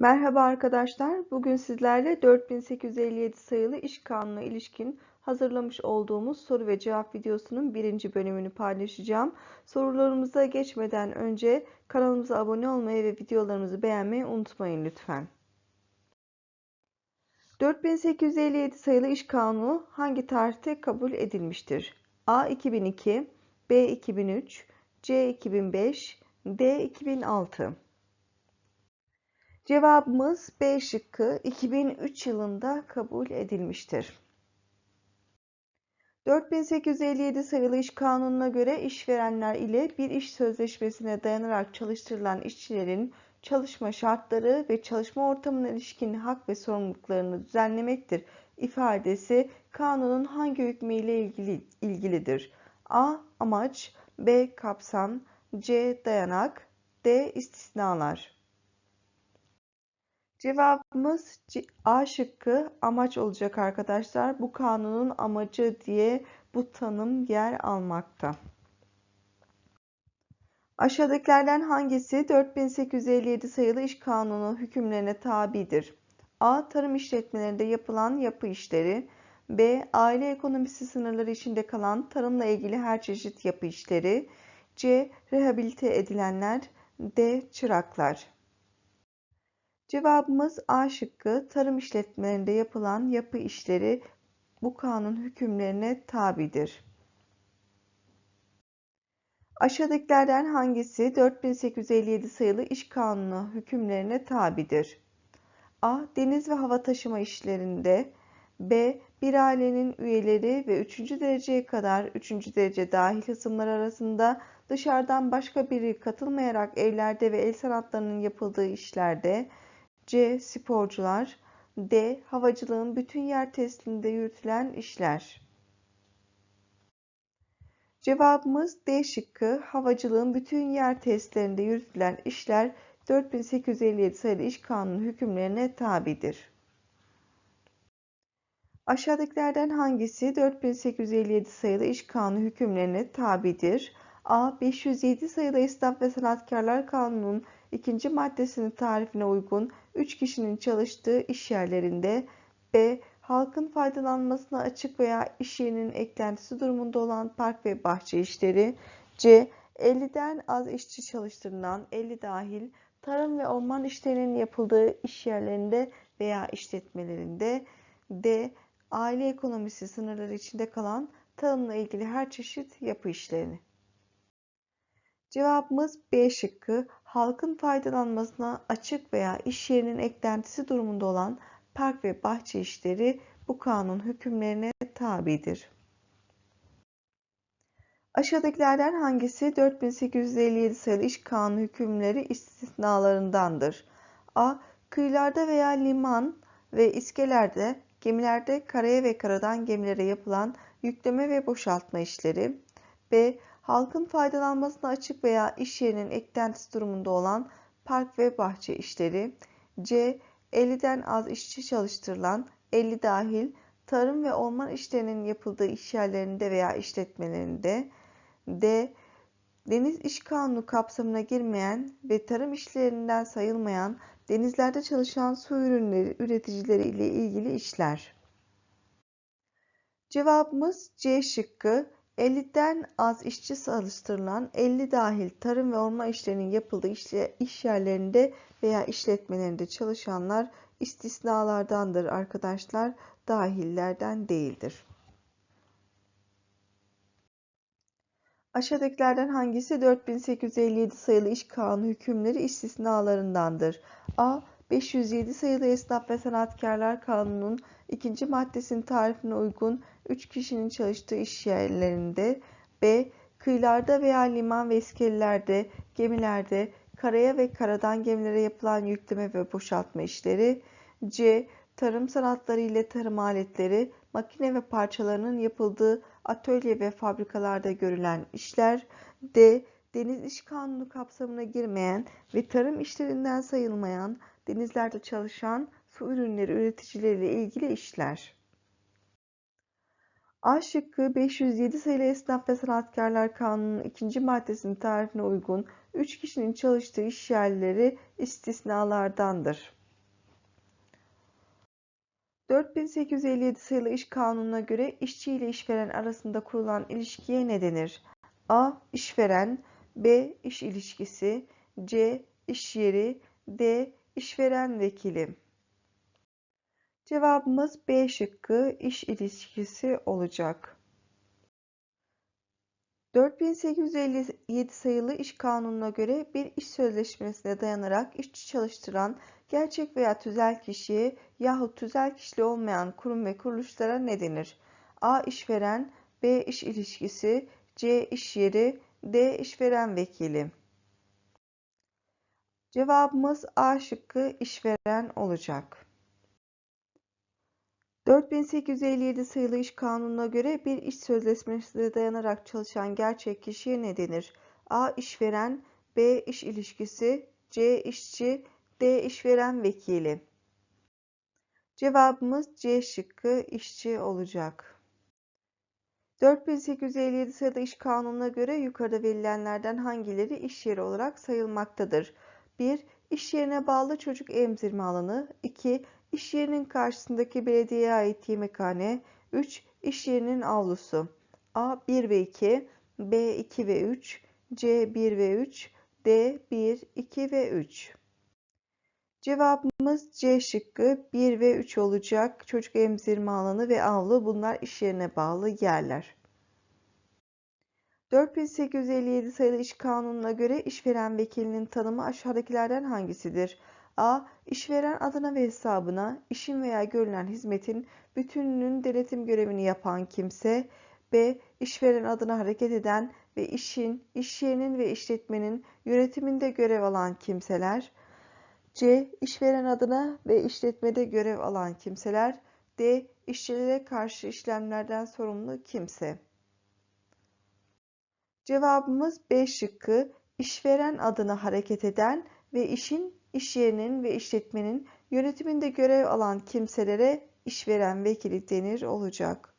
Merhaba arkadaşlar. Bugün sizlerle 4857 sayılı İş Kanunu'na ilişkin hazırlamış olduğumuz soru ve cevap videosunun birinci bölümünü paylaşacağım. Sorularımıza geçmeden önce kanalımıza abone olmayı ve videolarımızı beğenmeyi unutmayın lütfen. 4857 sayılı İş Kanunu hangi tarihte kabul edilmiştir? A. 2002 B. 2003 C. 2005 D. 2006 Cevabımız B şıkkı 2003 yılında kabul edilmiştir. 4857 sayılı iş kanununa göre işverenler ile bir iş sözleşmesine dayanarak çalıştırılan işçilerin çalışma şartları ve çalışma ortamına ilişkin hak ve sorumluluklarını düzenlemektir ifadesi kanunun hangi hükmüyle ilgili, ilgilidir? A. Amaç B. Kapsam C. Dayanak D. istisnalar Cevabımız A şıkkı amaç olacak arkadaşlar. Bu kanunun amacı diye bu tanım yer almakta. Aşağıdakilerden hangisi 4857 sayılı iş kanunu hükümlerine tabidir? A. Tarım işletmelerinde yapılan yapı işleri. B. Aile ekonomisi sınırları içinde kalan tarımla ilgili her çeşit yapı işleri. C. Rehabilite edilenler. D. Çıraklar. Cevabımız A şıkkı tarım işletmelerinde yapılan yapı işleri bu kanun hükümlerine tabidir. Aşağıdakilerden hangisi 4857 sayılı iş kanunu hükümlerine tabidir? A. Deniz ve hava taşıma işlerinde B. Bir ailenin üyeleri ve 3. dereceye kadar 3. derece dahil kısımlar arasında dışarıdan başka biri katılmayarak evlerde ve el sanatlarının yapıldığı işlerde C. Sporcular D. Havacılığın bütün yer testinde yürütülen işler. Cevabımız D şıkkı. Havacılığın bütün yer testlerinde yürütülen işler 4857 sayılı iş kanunu hükümlerine tabidir. Aşağıdakilerden hangisi 4857 sayılı iş kanunu hükümlerine tabidir? A. 507 sayılı Esnaf ve Sanatkarlar Kanunu'nun ikinci maddesinin tarifine uygun 3 kişinin çalıştığı iş yerlerinde B. Halkın faydalanmasına açık veya iş yerinin eklentisi durumunda olan park ve bahçe işleri C. 50'den az işçi çalıştırılan 50 dahil tarım ve orman işlerinin yapıldığı iş yerlerinde veya işletmelerinde D. Aile ekonomisi sınırları içinde kalan tarımla ilgili her çeşit yapı işlerini. Cevabımız B şıkkı. Halkın faydalanmasına açık veya iş yerinin eklentisi durumunda olan park ve bahçe işleri bu kanun hükümlerine tabidir. Aşağıdakilerden hangisi 4857 sayılı iş kanunu hükümleri istisnalarındandır? A. Kıyılarda veya liman ve iskelerde, gemilerde karaya ve karadan gemilere yapılan yükleme ve boşaltma işleri. B halkın faydalanmasına açık veya iş yerinin eklentisi durumunda olan park ve bahçe işleri. C. 50'den az işçi çalıştırılan 50 dahil tarım ve orman işlerinin yapıldığı iş yerlerinde veya işletmelerinde. D. Deniz İş Kanunu kapsamına girmeyen ve tarım işlerinden sayılmayan denizlerde çalışan su ürünleri üreticileri ile ilgili işler. Cevabımız C şıkkı 50'den az işçi çalıştırılan 50 dahil tarım ve orman işlerinin yapıldığı iş yerlerinde veya işletmelerinde çalışanlar istisnalardandır arkadaşlar. Dahillerden değildir. Aşağıdakilerden hangisi 4857 sayılı iş kanunu hükümleri istisnalarındandır? A. 507 sayılı Esnaf ve Sanatkarlar Kanunu'nun ikinci maddesinin tarifine uygun 3 kişinin çalıştığı iş yerlerinde B. Kıyılarda veya liman ve iskelelerde, gemilerde, karaya ve karadan gemilere yapılan yükleme ve boşaltma işleri C. Tarım sanatları ile tarım aletleri, makine ve parçalarının yapıldığı atölye ve fabrikalarda görülen işler D. Deniz İş Kanunu kapsamına girmeyen ve tarım işlerinden sayılmayan denizlerde çalışan su ürünleri üreticileriyle ilgili işler. A şıkkı 507 sayılı Esnaf ve Sanatkarlar Kanunu'nun ikinci maddesinin tarifine uygun 3 kişinin çalıştığı iş yerleri istisnalardandır. 4857 sayılı İş Kanunu'na göre işçi ile işveren arasında kurulan ilişkiye ne denir? A. İşveren B. İş ilişkisi C. İş yeri D. İşveren vekili Cevabımız B şıkkı iş ilişkisi olacak. 4857 sayılı İş Kanunu'na göre bir iş sözleşmesine dayanarak işçi çalıştıran gerçek veya tüzel kişiye yahut tüzel kişili olmayan kurum ve kuruluşlara ne denir? A. işveren B. iş ilişkisi C. iş yeri D. işveren vekili Cevabımız A şıkkı işveren olacak. 4857 sayılı İş Kanunu'na göre bir iş sözleşmesine dayanarak çalışan gerçek kişiye ne denir? A. işveren B. iş ilişkisi C. işçi D. işveren vekili Cevabımız C şıkkı işçi olacak. 4857 sayılı İş Kanunu'na göre yukarıda verilenlerden hangileri iş yeri olarak sayılmaktadır? 1. İş yerine bağlı çocuk emzirme alanı 2. İş yerinin karşısındaki belediyeye ait yemekhane 3. İş yerinin avlusu A 1 ve 2 B 2 ve 3 C 1 ve 3 D 1, 2 ve 3 Cevabımız C şıkkı 1 ve 3 olacak. Çocuk emzirme alanı ve avlu bunlar iş yerine bağlı yerler. 4857 sayılı İş Kanunu'na göre işveren vekilinin tanımı aşağıdakilerden hangisidir? A. İşveren adına ve hesabına işin veya görülen hizmetin bütününün denetim görevini yapan kimse. B. İşveren adına hareket eden ve işin, iş yerinin ve işletmenin yönetiminde görev alan kimseler. C. İşveren adına ve işletmede görev alan kimseler. D. İşçilere karşı işlemlerden sorumlu kimse. Cevabımız B şıkkı işveren adına hareket eden ve işin, iş yerinin ve işletmenin yönetiminde görev alan kimselere işveren vekili denir olacak.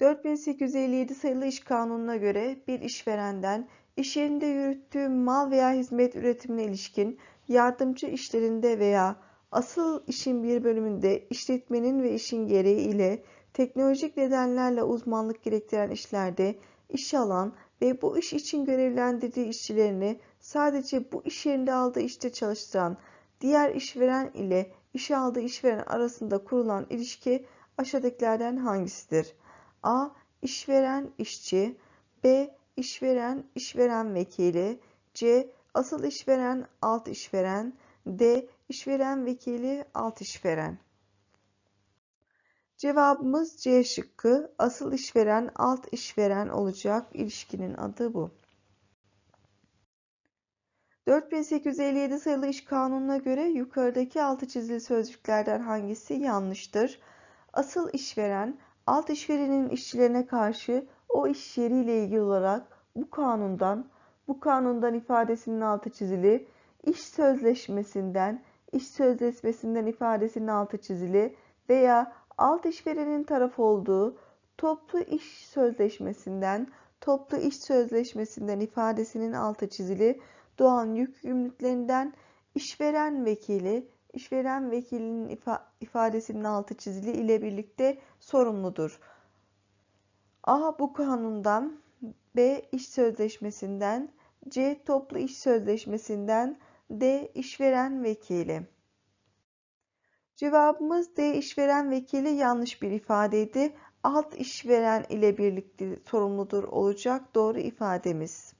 4857 sayılı İş Kanunu'na göre bir işverenden iş yerinde yürüttüğü mal veya hizmet üretimine ilişkin yardımcı işlerinde veya asıl işin bir bölümünde işletmenin ve işin gereği ile teknolojik nedenlerle uzmanlık gerektiren işlerde işe alan ve bu iş için görevlendirdiği işçilerini sadece bu iş yerinde aldığı işte çalıştıran diğer işveren ile işe aldığı işveren arasında kurulan ilişki aşağıdakilerden hangisidir? A. İşveren işçi B. İşveren işveren vekili C. Asıl işveren alt işveren D. İşveren vekili alt işveren Cevabımız C şıkkı. Asıl işveren alt işveren olacak. İlişkinin adı bu. 4857 sayılı İş Kanunu'na göre yukarıdaki altı çizili sözcüklerden hangisi yanlıştır? Asıl işveren alt işverenin işçilerine karşı o iş yeriyle ilgili olarak bu kanundan bu kanundan ifadesinin altı çizili, iş sözleşmesinden, iş sözleşmesinden ifadesinin altı çizili veya alt işverenin taraf olduğu toplu iş sözleşmesinden, toplu iş sözleşmesinden ifadesinin altı çizili doğan yükümlülüklerinden işveren vekili, işveren vekilinin ifadesinin altı çizili ile birlikte sorumludur. A. Bu kanundan B. iş sözleşmesinden C. Toplu iş sözleşmesinden D. işveren vekili Cevabımız D. işveren vekili yanlış bir ifadeydi. Alt işveren ile birlikte sorumludur olacak doğru ifademiz.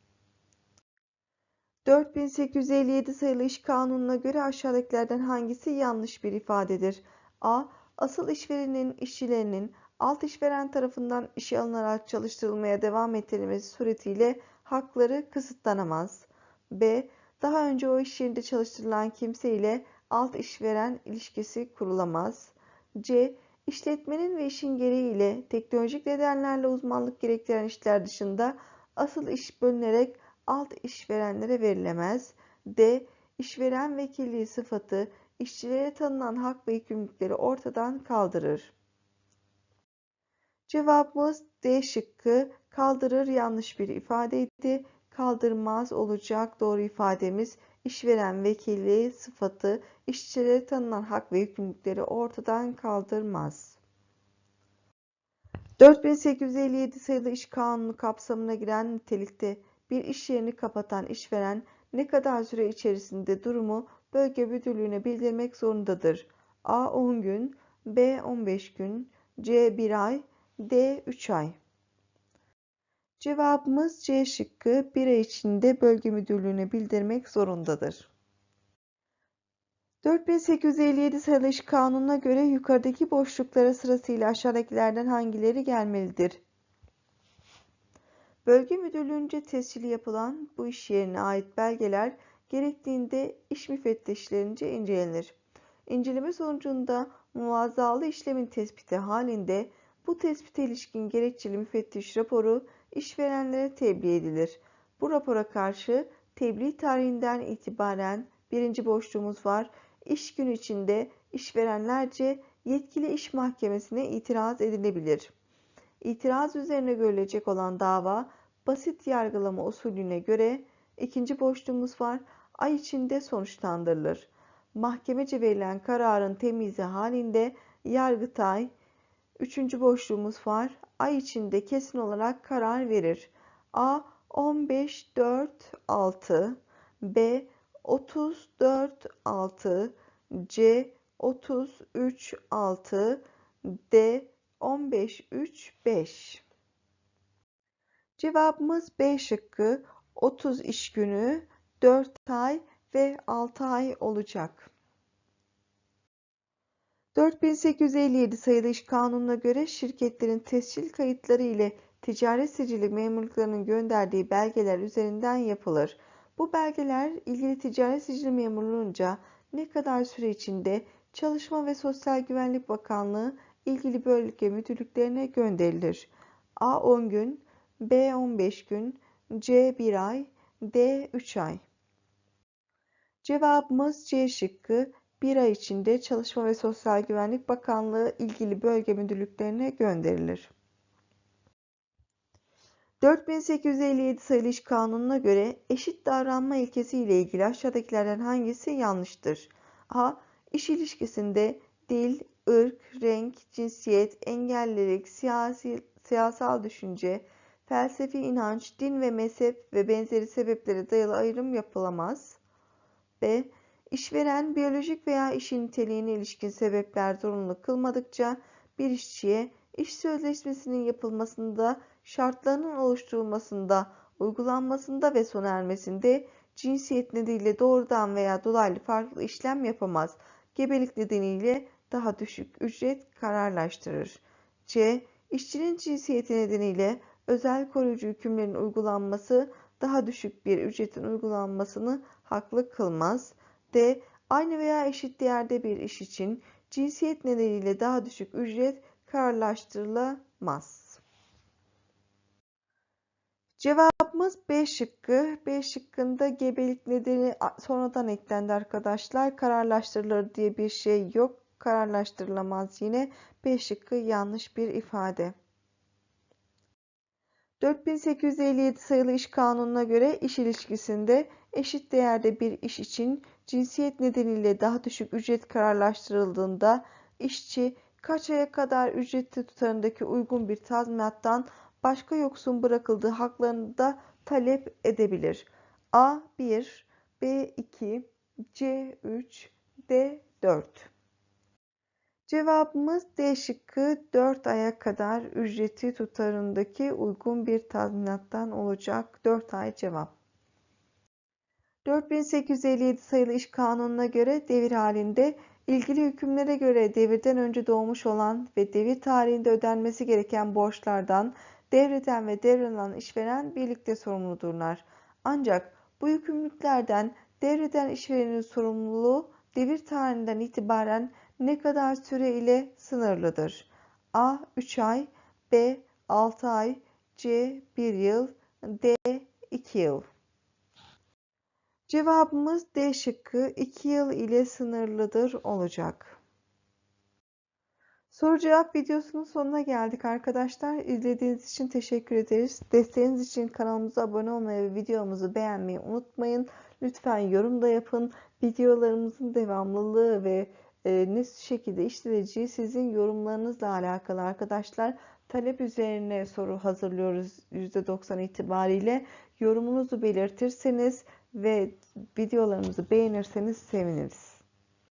4857 sayılı iş kanununa göre aşağıdakilerden hangisi yanlış bir ifadedir? A. Asıl işverenin işçilerinin alt işveren tarafından işe alınarak çalıştırılmaya devam ettirilmesi suretiyle hakları kısıtlanamaz. B. Daha önce o iş yerinde çalıştırılan kimse ile alt işveren ilişkisi kurulamaz. C. İşletmenin ve işin gereğiyle teknolojik nedenlerle uzmanlık gerektiren işler dışında asıl iş bölünerek alt işverenlere verilemez. D. İşveren vekilliği sıfatı işçilere tanınan hak ve yükümlülükleri ortadan kaldırır. Cevabımız D şıkkı kaldırır yanlış bir ifadeydi. Kaldırmaz olacak doğru ifademiz işveren vekili sıfatı işçilere tanınan hak ve yükümlülükleri ortadan kaldırmaz. 4857 sayılı iş kanunu kapsamına giren nitelikte bir iş yerini kapatan işveren ne kadar süre içerisinde durumu bölge müdürlüğüne bildirmek zorundadır? A 10 gün, B 15 gün, C 1 ay, D 3 ay. Cevabımız C şıkkı bir ay içinde bölge müdürlüğüne bildirmek zorundadır. 4857 sayılı iş kanununa göre yukarıdaki boşluklara sırasıyla aşağıdakilerden hangileri gelmelidir? Bölge müdürlüğünce tescili yapılan bu iş yerine ait belgeler gerektiğinde iş müfettişlerince incelenir. İnceleme sonucunda muvazzalı işlemin tespiti halinde bu tespite ilişkin gerekçeli müfettiş raporu işverenlere tebliğ edilir. Bu rapora karşı tebliğ tarihinden itibaren birinci boşluğumuz var. İş günü içinde işverenlerce yetkili iş mahkemesine itiraz edilebilir. İtiraz üzerine görülecek olan dava basit yargılama usulüne göre ikinci boşluğumuz var. Ay içinde sonuçlandırılır. Mahkemece verilen kararın temizi halinde Yargıtay Üçüncü boşluğumuz var. Ay içinde kesin olarak karar verir. A 15 4 6 B 34 6 C 33 6 D 15 3 5 Cevabımız B şıkkı 30 iş günü 4 ay ve 6 ay olacak. 4857 sayılı iş kanununa göre şirketlerin tescil kayıtları ile ticaret sicili memurluklarının gönderdiği belgeler üzerinden yapılır. Bu belgeler ilgili ticaret sicili memurluğunca ne kadar süre içinde Çalışma ve Sosyal Güvenlik Bakanlığı ilgili bölge müdürlüklerine gönderilir. A 10 gün, B 15 gün, C 1 ay, D 3 ay. Cevabımız C şıkkı bir ay içinde Çalışma ve Sosyal Güvenlik Bakanlığı ilgili bölge müdürlüklerine gönderilir. 4857 sayılı iş kanununa göre eşit davranma ilkesi ile ilgili aşağıdakilerden hangisi yanlıştır? A. İş ilişkisinde dil, ırk, renk, cinsiyet, engellilik, siyasi, siyasal düşünce, felsefi inanç, din ve mezhep ve benzeri sebeplere dayalı ayrım yapılamaz. B. İşveren biyolojik veya işin niteliğine ilişkin sebepler zorunlu kılmadıkça bir işçiye iş sözleşmesinin yapılmasında, şartlarının oluşturulmasında, uygulanmasında ve sona ermesinde cinsiyet nedeniyle doğrudan veya dolaylı farklı işlem yapamaz. Gebelik nedeniyle daha düşük ücret kararlaştırır. C. İşçinin cinsiyeti nedeniyle özel koruyucu hükümlerin uygulanması daha düşük bir ücretin uygulanmasını haklı kılmaz. D. Aynı veya eşit değerde bir iş için cinsiyet nedeniyle daha düşük ücret kararlaştırılamaz. Cevabımız B şıkkı. B şıkkında gebelik nedeni sonradan eklendi arkadaşlar. Kararlaştırılır diye bir şey yok. Kararlaştırılamaz yine. B şıkkı yanlış bir ifade. 4857 sayılı iş kanununa göre iş ilişkisinde eşit değerde bir iş için cinsiyet nedeniyle daha düşük ücret kararlaştırıldığında işçi kaç aya kadar ücretli tutarındaki uygun bir tazminattan başka yoksun bırakıldığı haklarını da talep edebilir. A1, B2, C3, D4 Cevabımız D şıkkı 4 aya kadar ücreti tutarındaki uygun bir tazminattan olacak. 4 ay cevap. 4857 sayılı iş kanununa göre devir halinde ilgili hükümlere göre devirden önce doğmuş olan ve devir tarihinde ödenmesi gereken borçlardan devreden ve devralan işveren birlikte sorumludurlar. Ancak bu yükümlülüklerden devreden işverenin sorumluluğu devir tarihinden itibaren ne kadar süre ile sınırlıdır? A 3 ay, B 6 ay, C 1 yıl, D 2 yıl. Cevabımız D şıkkı 2 yıl ile sınırlıdır olacak. Soru cevap videosunun sonuna geldik arkadaşlar. İzlediğiniz için teşekkür ederiz. Desteğiniz için kanalımıza abone olmayı ve videomuzu beğenmeyi unutmayın. Lütfen yorum da yapın. Videolarımızın devamlılığı ve ne şekilde işleneceği sizin yorumlarınızla alakalı arkadaşlar. Talep üzerine soru hazırlıyoruz %90 itibariyle. Yorumunuzu belirtirseniz ve videolarımızı beğenirseniz seviniriz.